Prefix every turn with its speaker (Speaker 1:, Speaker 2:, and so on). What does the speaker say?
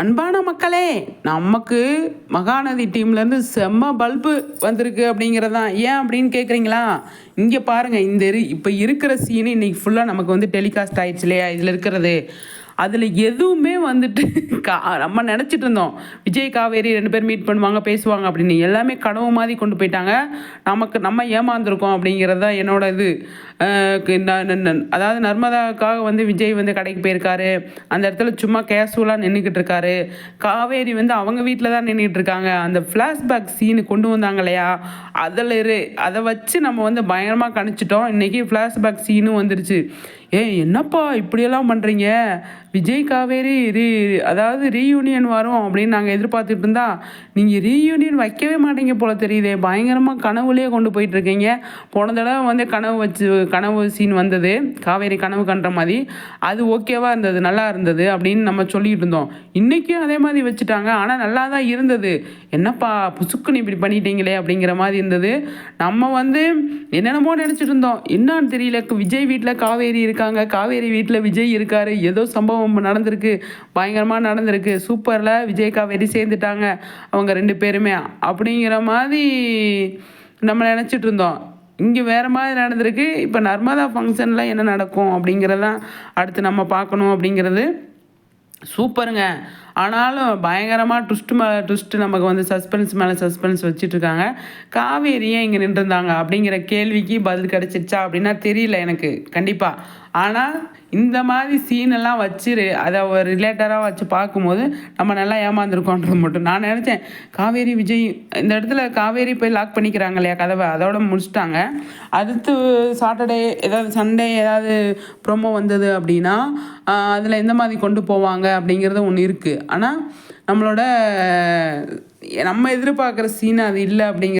Speaker 1: அன்பான மக்களே நமக்கு மகாநதி டீம்லேருந்து செம்ம பல்பு வந்திருக்கு அப்படிங்கிறது. தான் ஏன் அப்படின்னு கேட்குறீங்களா இங்கே பாருங்கள் இந்த இரு இப்போ இருக்கிற சீனு இன்னைக்கு ஃபுல்லாக நமக்கு வந்து டெலிகாஸ்ட் ஆயிடுச்சு இல்லையா? இதில் இருக்கிறது. அதில் எதுவுமே வந்துட்டு கா நம்ம நினச்சிட்டு இருந்தோம். விஜய் காவேரி ரெண்டு பேர் மீட் பண்ணுவாங்க பேசுவாங்க அப்படின்னு. எல்லாமே கனவு மாதிரி கொண்டு போயிட்டாங்க. நமக்கு நம்ம ஏமாந்துருக்கோம் அப்படிங்கிறது தான் என்னோட இது. ந- அதாவது நர்மதாவுக்காக வந்து விஜய் வந்து கடைக்கு போயிருக்காரு. அந்த இடத்துல சும்மா கேஷுவலாக நின்றுக்கிட்டு இருக்காரு. காவேரி வந்து அவங்க வீட்டில் தான் நின்றுட்டு இருக்காங்க. அந்த ஃப்ளாஷ்பேக் சீனு கொண்டு வந்தாங்க இல்லையா? அதில் இரு அதை வச்சு நம்ம வந்து பயங்கரமாக கணிச்சிட்டோம். இன்றைக்கி ஃப்ளாஷ்பேக் சீனும் வந்துருச்சு. ஏ என்னப்பா இப்படியெல்லாம் பண்ணுறீங்க விஜய் காவேரி ரீ அதாவது ரீயூனியன் வரும் அப்படின்னு நாங்கள் எதிர்பார்த்துட்டு இருந்தா நீங்கள் ரீயூனியன் வைக்கவே மாட்டீங்க போல தெரியுதே. பயங்கரமாக கனவுலேயே கொண்டு போயிட்டுருக்கீங்க போன தடவை வந்து கனவு வச்சு கனவு சீன் வந்தது. காவேரி கனவு கண்ட மாதிரி. அது ஓகேவாக இருந்தது நல்லா இருந்தது அப்படின்னு நம்ம சொல்லிக்கிட்டு இருந்தோம். இன்றைக்கும் அதே மாதிரி வச்சுட்டாங்க. ஆனால் நல்லா தான் இருந்தது. என்னப்பா புசுக்குன்னு இப்படி பண்ணிட்டீங்களே அப்படிங்கிற மாதிரி இருந்தது. நம்ம வந்து என்னென்னமோ நினச்சிட்டு இருந்தோம். என்னன்னு தெரியல. விஜய் வீட்டில் காவேரி இருக்காங்க. காவேரி வீட்டில் விஜய் இருக்காரு. ஏதோ சம்பவம் நடந்திருக்கு. பயங்கரமாக நடந்திருக்கு. சூப்பரில் விஜய் காவேரி சேர்ந்துட்டாங்க. அவங்க ரெண்டு பேருமே. அப்படிங்கிற மாதிரி நம்ம நினச்சிட்டு இருந்தோம். இங்கே வேறு மாதிரி நடந்திருக்கு. இப்போ நர்மதா ஃபங்க்ஷனில் என்ன நடக்கும் அப்படிங்கிறதான் அடுத்து நம்ம பார்க்கணும் அப்படிங்கிறது. சூப்பருங்க. ஆனாலும் பயங்கரமாக ட்விஸ்ட் மேலே ட்விஸ்ட் நமக்கு வந்து சஸ்பென்ஸ் மேலே சஸ்பென்ஸ் வச்சுட்ருக்காங்க. காவேரியே இங்கே நின்றுருந்தாங்க அப்படிங்கிற கேள்விக்கு பதில் கிடச்சிருச்சா அப்படின்னா தெரியல எனக்கு கண்டிப்பாக ஆனால் இந்த மாதிரி சீனெல்லாம் வச்சு அதை ஒரு ரிலேட்டராக வச்சு பார்க்கும்போது நம்ம நல்லா ஏமாந்துருக்கோன்றது மட்டும். நான் நினச்சேன் காவேரி விஜய் இந்த இடத்துல காவேரி போய் லாக் பண்ணிக்கிறாங்க இல்லையா கதவை? அதோட முடிச்சிட்டாங்க. அடுத்து சாட்டர்டே ஏதாவது சண்டே ஏதாவது ப்ரோமோ வந்தது அப்படின்னா அதில் எந்த மாதிரி கொண்டு போவாங்க அப்படிங்கிறது ஒன்று இருக்குது ஆனால் நம்மளோட நம்ம எதிர்பார்க்குற சீன் அது இல்லை அப்படிங்கிற